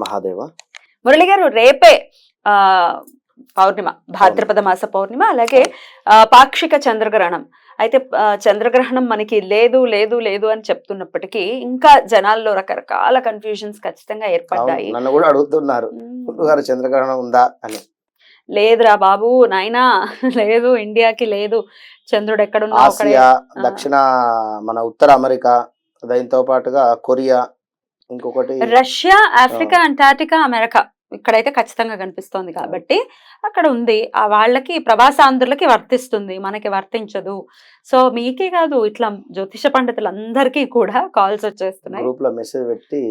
మహాదేవ. మురళి గారు రేపే ఆ పౌర్ణిమ భాద్రపద మాస పౌర్ణిమ అలాగే పాక్షిక చంద్రగ్రహణం. అయితే చంద్రగ్రహణం మనకి లేదు లేదు లేదు అని చెప్తున్నప్పటికీ ఇంకా జనాల్లో రకరకాల కన్ఫ్యూజన్స్ ఖచ్చితంగా ఏర్పడ్డాయి. నన్ను కూడా అడుగుతున్నారు. చంద్రగ్రహణం ఉందా అని. లేదురా బాబు నాయనా లేదు ఇండియాకి లేదు. చంద్రుడు ఎక్కడున్నా. దక్షిణ మన ఉత్తర అమెరికా దానితో పాటుగా కొరియా ఇంకొకటి రష్యా ఆఫ్రికా అంటార్టికా అమెరికా ఇక్కడైతే ఖచ్చితంగా కనిపిస్తోంది కాబట్టి అక్కడ ఉంది. ఆ వాళ్ళకి ప్రవాసాంధ్రులకి వర్తిస్తుంది. మనకి వర్తించదు. సో మీకే కాదు ఇట్లా జ్యోతిష పండితులందరికీ కూడా కాల్స్ వచ్చేస్తున్నాయి. గ్రూప్లో మెసేజ్ పెట్టి.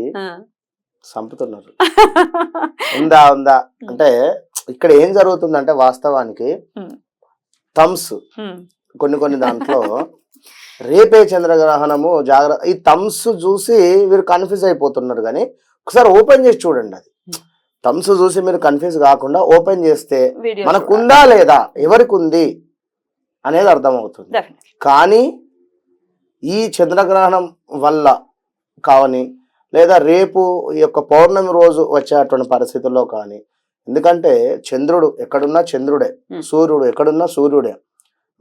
చంపుతున్నారు. ఉందా ఉందా? అంటే ఇక్కడ ఏం జరుగుతుందంటే వాస్తవానికి. థమ్స్ కొన్ని కొన్ని దాంట్లో రేపే చంద్రగ్రహణము జాగ్రత్త ఈ థమ్స్ చూసి మీరు కన్ఫ్యూజ్ అయిపోతున్నారు కానీ ఒకసారి ఓపెన్ చేసి చూడండి అది థమ్స్ చూసి మీరు కన్ఫ్యూజ్ కాకుండా ఓపెన్ చేస్తే మనకుందా లేదా ఎవరికి ఉంది అనేది అర్థమవుతుంది. కానీ ఈ చంద్రగ్రహణం వల్ల కావని లేదా రేపు ఈ యొక్క పౌర్ణమి రోజు వచ్చేటువంటి పరిస్థితుల్లో కానీ ఎందుకంటే చంద్రుడు ఎక్కడున్నా చంద్రుడే Hmm. సూర్యుడు ఎక్కడున్నా సూర్యుడే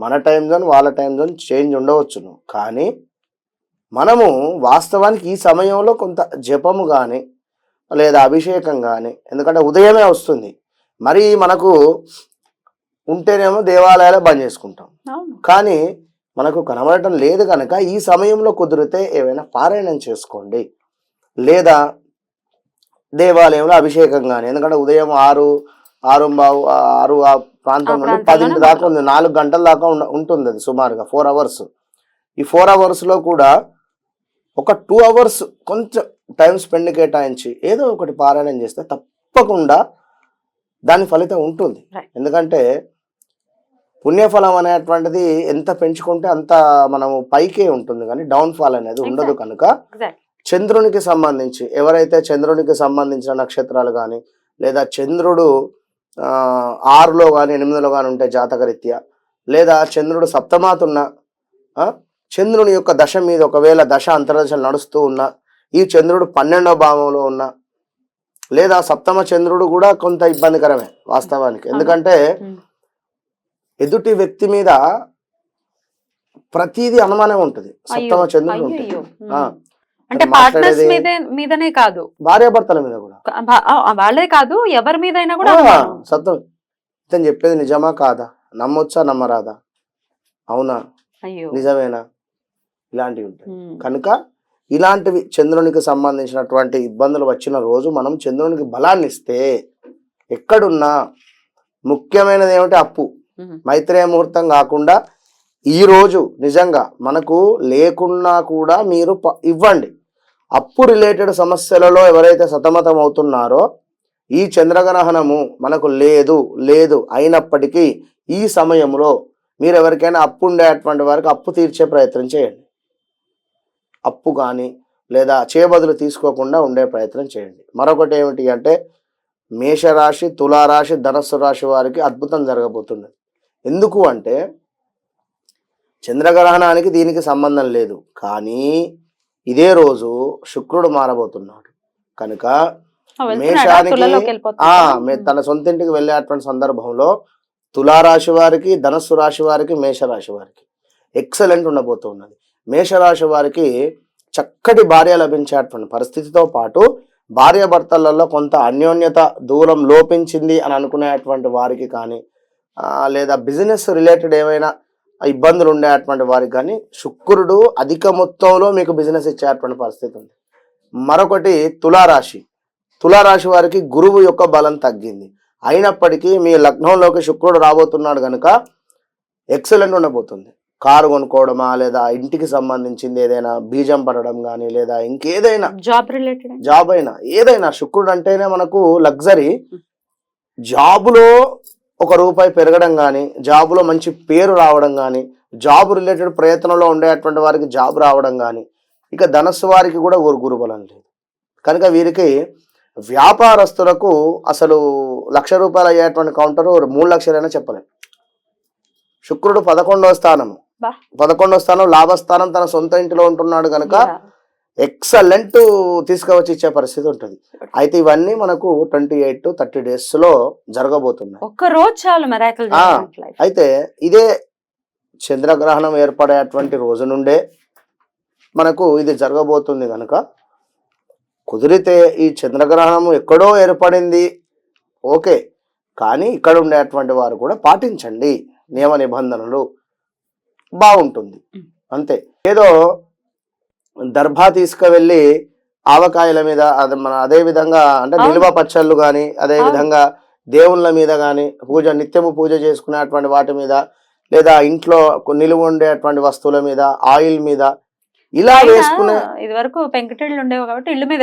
మన టైం జోన్ వాళ్ళ టైం జోన్ చేంజ్ ఉండవచ్చును. కానీ మనము వాస్తవానికి ఈ సమయంలో కొంత జపము కానీ లేదా అభిషేకం కానీ ఎందుకంటే ఉదయమే వస్తుంది. మరి మనకు ఉంటేనేమో దేవాలయాలే బంద్ చేసుకుంటాం. కానీ మనకు కనబడటం లేదు కనుక ఈ సమయంలో కుదిరితే ఏమైనా పారాయణం చేసుకోండి. లేదా దేవాలయంలో అభిషేకం కానీ ఎందుకంటే ఉదయం ఆరు ఆరు బావు ఆరు ప్రాంతం నుండి పదింటి దాకా ఉంది నాలుగు గంటల దాకా ఉంటుంది అది సుమారుగా ఫోర్ అవర్స్ ఈ ఫోర్ అవర్స్లో కూడా ఒక టూ అవర్స్ కొంచెం టైం స్పెండ్ కేటాయించి ఏదో ఒకటి పారాయణం చేస్తే తప్పకుండా దాని ఫలితం ఉంటుంది. ఎందుకంటే పుణ్యఫలం అనేటువంటిది ఎంత పెంచుకుంటే అంత మనము పైకే ఉంటుంది కానీ డౌన్ ఫాల్ అనేది ఉండదు. కనుక. చంద్రునికి సంబంధించి ఎవరైతే చంద్రునికి సంబంధించిన నక్షత్రాలు కానీ లేదా చంద్రుడు ఆరులో కానీ ఎనిమిదిలో కానీ ఉంటే జాతకరీత్యా? లేదా చంద్రుడు సప్తమాతున్న ఆ, చంద్రుని యొక్క దశ మీద ఒకవేళ దశ అంతర్దశలు నడుస్తూ ఉన్న ఈ చంద్రుడు పన్నెండో భావంలో ఉన్న లేదా సప్తమ చంద్రుడు కూడా కొంత ఇబ్బందికరమే వాస్తవానికి. ఎందుకంటే ఎదుటి వ్యక్తి మీద ప్రతిదీ అనుమానం ఉంటుంది. సప్తమ చంద్రుడు ఉంటే. అయ్యయ్యో. ఉమ్. ఆ, అంటే పార్ట్నర్స్ మీదే మీదనే కాదు. భార్యాభర్తల మీద కూడా. వాళ్ళే కాదు ఎవరి మీదైనా కూడా. సత్యం. ఇతను చెప్పేది నిజమా కాదా? నమ్మొచ్చా నమ్మరాదా? అవునా? నిజమేనా? ఇలాంటివి ఉంటాయి. కనుక ఇలాంటివి చంద్రునికి సంబంధించినటువంటి ఇబ్బందులు వచ్చిన రోజు మనం చంద్రునికి బలాన్ని ఇస్తే ఎక్కడున్నా ముఖ్యమైనది ఏమిటి? అప్పు. ఉమ్, మైత్రేయ ముహూర్తం కాకుండా ఈ రోజు నిజంగా మనకు లేకున్నా కూడా మీరు ఇవ్వండి. అప్పు రిలేటెడ్ సమస్యలలో ఎవరైతే సతమతం అవుతున్నారో ఈ చంద్రగ్రహణము మనకు లేదు లేదు అయినప్పటికీ ఈ సమయంలో మీరు ఎవరికైనా అప్పు ఉండేటువంటి వారికి అప్పు తీర్చే ప్రయత్నం చేయండి. అప్పు కానీ లేదా చేబదులు తీసుకోకుండా ఉండే ప్రయత్నం చేయండి. మరొకటి ఏమిటి అంటే మేషరాశి తులారాశి ధనస్సు రాశి వారికి అద్భుతం జరగబోతుంది ఎందుకు అంటే చంద్రగ్రహణానికి దీనికి సంబంధం లేదు. కానీ ఇదే రోజు శుక్రుడు మారబోతున్నాడు. కనుక? మేషానికి తన సొంత ఇంటికి వెళ్ళేటువంటి సందర్భంలో తులారాశి వారికి ధనస్సు రాశి వారికి మేషరాశి వారికి ఎక్సలెంట్ ఉండబోతున్నది మేషరాశి వారికి చక్కటి భార్య లభించేటువంటి పరిస్థితితో పాటు భార్యాభర్తలలో కొంత అన్యోన్యత దూరం లోపించింది అని అనుకునేటువంటి వారికి కానీ లేదా బిజినెస్ రిలేటెడ్ ఏమైనా ఇబ్బందులు ఉండేటువంటి వారికి కానీ శుక్రుడు అధిక మొత్తంలో మీకు బిజినెస్ ఇచ్చేటువంటి పరిస్థితి ఉంది. మరొకటి తులారాశి. తులారాశి వారికి గురువు యొక్క బలం తగ్గింది. అయినప్పటికీ మీ లగ్నంలోకి శుక్రుడు రాబోతున్నాడు కనుక ఎక్సలెంట్ ఉండబోతుంది. కారు కొనుక్కోవడమా లేదా ఇంటికి సంబంధించింది ఏదైనా బీజం పడడం కానీ లేదా ఇంకేదైనా జాబ్ రిలేటెడ్ జాబ్ అయినా ఏదైనా శుక్రుడు అంటేనే మనకు లగ్జరీ జాబులో ఒక రూపాయి పెరగడం కానీ జాబులో మంచి పేరు రావడం కానీ జాబ్ రిలేటెడ్ ప్రయత్నంలో ఉండేటువంటి వారికి జాబ్ రావడం కానీ ఇక ధనస్సు వారికి కూడా గురు గురుబలం లేదు. కనుక వీరికి వ్యాపారస్తులకు అసలు లక్ష రూపాయలు అయ్యేటువంటి కౌంటర్ మూడు లక్షలైనా చెప్పలేం. శుక్రుడు పదకొండవ స్థానం. పదకొండవ స్థానం లాభస్థానం తన సొంత ఇంటిలో ఉంటున్నాడు కనుక ఎక్సలెంట్ తీసుకువచ్చి ఇచ్చే పరిస్థితి ఉంటుంది. అయితే ఇవన్నీ మనకు ట్వంటీ ఎయిట్ టు థర్టీ డేస్లో జరగబోతున్నాయి. ఒక్క రోజు చాలు. అయితే ఇదే చంద్రగ్రహణం ఏర్పడేటువంటి రోజు నుండే మనకు ఇది జరగబోతుంది కనుక కుదిరితే ఈ చంద్రగ్రహణం ఎక్కడో ఏర్పడింది ఓకే. కానీ ఇక్కడ ఉండేటువంటి వారు కూడా పాటించండి. నియమ నిబంధనలు బాగుంటుంది. అంతే. ఏదో దర్భా తీసుకువెళ్ళి ఆవకాయల మీద అదే మన అదే విధంగా అంటే. నిల్వ పచ్చళ్ళు కానీ అదే. విధంగా దేవుళ్ళ మీద కానీ పూజ నిత్యము పూజ చేసుకునేటువంటి వాటి మీద లేదా ఇంట్లో నిలువ ఉండేటువంటి వస్తువుల మీద ఆయిల్ మీద ఇలా వేసుకునే ఇది వరకు పెంకుటిళ్ళు ఉండేవి కాబట్టి ఇల్లు మీద.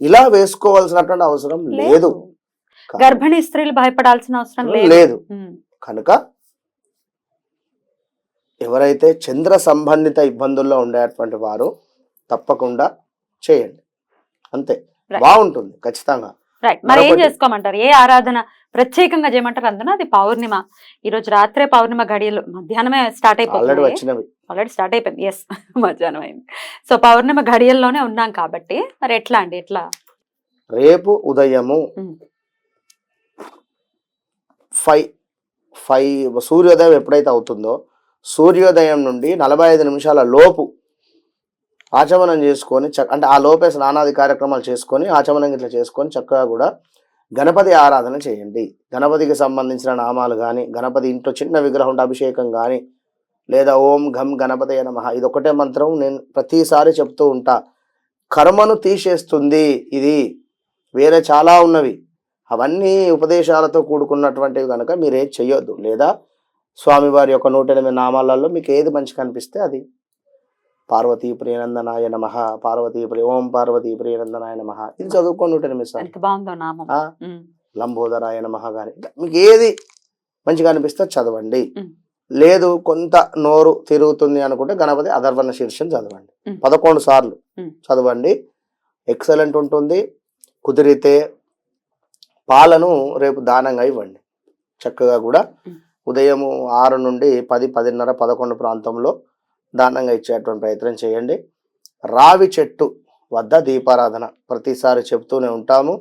ఇలా వేసుకోవాల్సినటువంటి అవసరం లేదు గర్భిణీ స్త్రీలు భయపడాల్సిన అవసరం లేదు. కనుక ఎవరైతే చంద్ర సంబంధిత ఇబ్బందుల్లో ఉండేటువంటి వారు తప్పకుండా చేయండి. అంతే. బాగుంటుంది ఖచ్చితంగా. రైట్ మరి ఏం చేసుకోమంటారు? ఏ ఆరాధన ప్రత్యేకంగా చేయమంటారు అందున? అది పౌర్ణిమ. ఈ రోజు రాత్రే పౌర్ణిమ గడియలు. మధ్యాహ్నమే స్టార్ట్ వచ్చినవి. ఆల్రెడీ స్టార్ట్ అయిపోయింది. ఎస్ మధ్యాహ్నం అయింది. సో పౌర్ణిమ గడియల్లోనే ఉన్నాం కాబట్టి మరి ఎట్లా అండి? ఎట్లా? రేపు ఉదయము. ఫైవ్ ఫైవ్ సూర్యోదయం ఎప్పుడైతే అవుతుందో సూర్యోదయం నుండి నలభై ఐదు నిమిషాల లోపు ఆచమనం చేసుకొని చక్క అంటే ఆ లోపే స్నానాది కార్యక్రమాలు చేసుకొని ఆచమనం ఇట్లా చేసుకొని చక్కగా కూడా గణపతి ఆరాధన చేయండి. గణపతికి సంబంధించిన నామాలు కానీ గణపతి ఇంట్లో చిన్న విగ్రహం అభిషేకం కానీ లేదా ఓం ఘం గణపతి నమ ఇది ఒకటే మంత్రం నేను ప్రతిసారి చెప్తూ ఉంటా. కర్మను తీసేస్తుంది ఇది. వేరే చాలా ఉన్నవి. అవన్నీ ఉపదేశాలతో కూడుకున్నటువంటివి కనుక మీరే చేయొద్దు లేదా స్వామివారి యొక్క నూట ఎనిమిది నామాలలో మీకు ఏది మంచి కనిపిస్తే అది. పార్వతీ ప్రియనందనాయ నమ. పార్వతీ ప్రియ ఓం పార్వతీ ప్రియనందనాయ నమ. ఇది చదువుకొని నూట ఎనిమిది సార్లు. ఉమ్. లంబోదరాయ నమ కానీ మీకు ఏది మంచిగా అనిపిస్తే చదవండి. లేదు కొంత నోరు తిరుగుతుంది అనుకుంటే గణపతి అధర్వణ శీర్షం చదవండి. పదకొండు సార్లు. చదవండి. ఎక్సలెంట్ ఉంటుంది. కుదిరితే పాలను రేపు దానంగా ఇవ్వండి. చక్కగా కూడా ఉమ్. ఉదయము ఆరు నుండి పది పదిన్నర పదకొండు ప్రాంతంలో దానంగా ఇచ్చేటువంటి ప్రయత్నం చేయండి. రావి చెట్టు వద్ద దీపారాధన ప్రతిసారి చెప్తూనే ఉంటాము.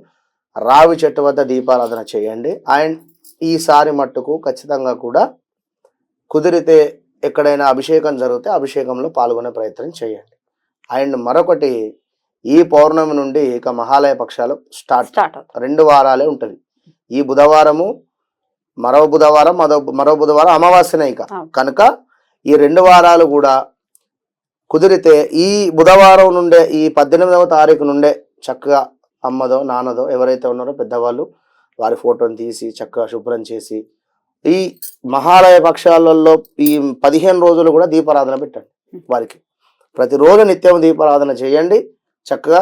రావి చెట్టు వద్ద దీపారాధన చేయండి. అండ్ ఈసారి మట్టుకు ఖచ్చితంగా కూడా కుదిరితే ఎక్కడైనా అభిషేకం జరిగితే అభిషేకంలో పాల్గొనే ప్రయత్నం చేయండి. అండ్ మరొకటి ఈ పౌర్ణమి నుండి ఇక మహాలయ పక్షాలు స్టార్ట్ స్టార్ట్ రెండు వారాలే ఉంటుంది. ఈ బుధవారము మరో బుధవారం మరో మరో బుధవారం అమావాస్యనే ఇక. అవును. కనుక ఈ రెండు వారాలు కూడా కుదిరితే ఈ బుధవారం నుండే ఈ పద్దెనిమిదవ తారీఖు నుండే చక్కగా అమ్మదో నాన్నదో ఎవరైతే ఉన్నారో పెద్దవాళ్ళు వారి ఫోటోని తీసి చక్కగా శుభ్రం చేసి ఈ మహాలయ పక్షాలలో ఈ పదిహేను రోజులు కూడా దీపారాధన పెట్టండి వారికి. ప్రతిరోజు నిత్యం దీపారాధన చేయండి. చక్కగా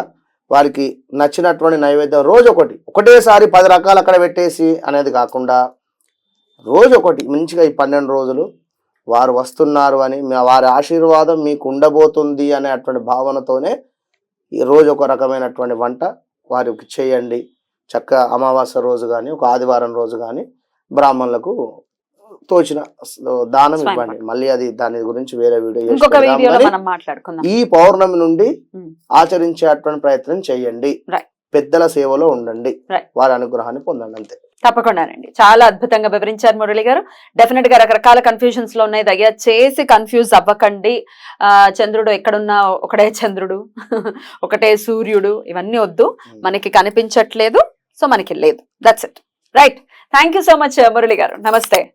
వారికి నచ్చినటువంటి నైవేద్యం రోజు ఒకటి ఒకటేసారి పది రకాలు అక్కడ పెట్టేసి అనేది కాకుండా రోజు ఒకటి మంచిగా ఈ పన్నెండు రోజులు వారు వస్తున్నారు అని వారి ఆశీర్వాదం మీకు ఉండబోతుంది అనేటువంటి భావనతోనే ఈ రోజు ఒక రకమైనటువంటి వంట వారికి చేయండి. చక్కగా అమావాస్య రోజు కానీ ఒక ఆదివారం రోజు కానీ బ్రాహ్మణులకు తోచిన దానం ఇవ్వండి. మళ్ళీ అది దాని గురించి వేరే వీడియో ఈ పౌర్ణమి నుండి. ఆచరించేటువంటి ప్రయత్నం చేయండి. పెద్దల సేవలో ఉండండి. వారి అనుగ్రహాన్ని పొందండి అంతే. తప్పకుండానండి. చాలా అద్భుతంగా వివరించారు మురళి గారు. డెఫినెట్గా రకరకాల కన్ఫ్యూజన్స్లో ఉన్నాయి. దయచేసి కన్ఫ్యూజ్ అవ్వకండి. ఆ చంద్రుడు ఎక్కడున్నా ఒకటే చంద్రుడు ఒకటే సూర్యుడు ఇవన్నీ వద్దు. మనకి కనిపించట్లేదు సో మనకి లేదు. That's it right thank you so much Murali గారు. నమస్తే.